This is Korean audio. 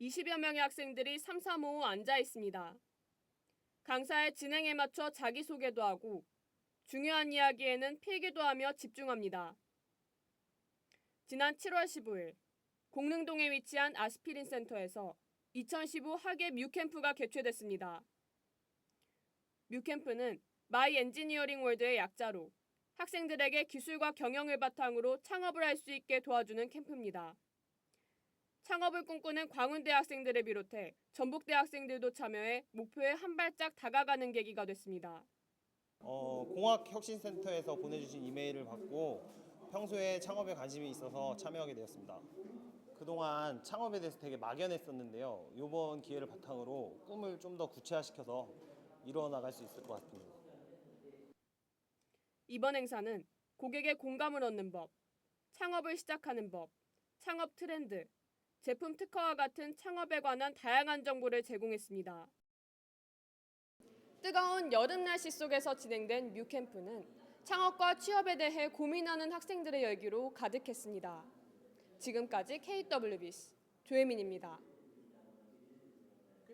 20여 명의 학생들이 삼삼오오 앉아 있습니다. 강사의 진행에 맞춰 자기소개도 하고 중요한 이야기에는 필기도 하며 집중합니다. 지난 7월 15일 공릉동에 위치한 아스피린 센터에서 2015 학예 뮤캠프가 개최됐습니다. 뮤캠프는 마이 엔지니어링 월드의 약자로 학생들에게 기술과 경영을 바탕으로 창업을 할 수 있게 도와주는 캠프입니다. 창업을 꿈꾸는 광운대 학생들을 비롯해 전북대 학생들도 참여해 목표에 한 발짝 다가가는 계기가 됐습니다. 어, 공학혁신센터에서 보내주신 이메일을 받고 평소에 창업에 관심이 있어서 참여하게 되었습니다. 그동안 창업에 대해서 되게 막연했었는데요. 이번 기회를 바탕으로 꿈을 좀 더 구체화시켜서 이루어 나갈 수 있을 것 같습니다. 이번 행사는 고객의 공감을 얻는 법, 창업을 시작하는 법, 창업 트렌드, 제품 특허와 같은 창업에 관한 다양한 정보를 제공했습니다. 뜨거운 여름 날씨 속에서 진행된 뮤캠프는 창업과 취업에 대해 고민하는 학생들의 열기로 가득했습니다. 지금까지 KWBC 조혜민입니다.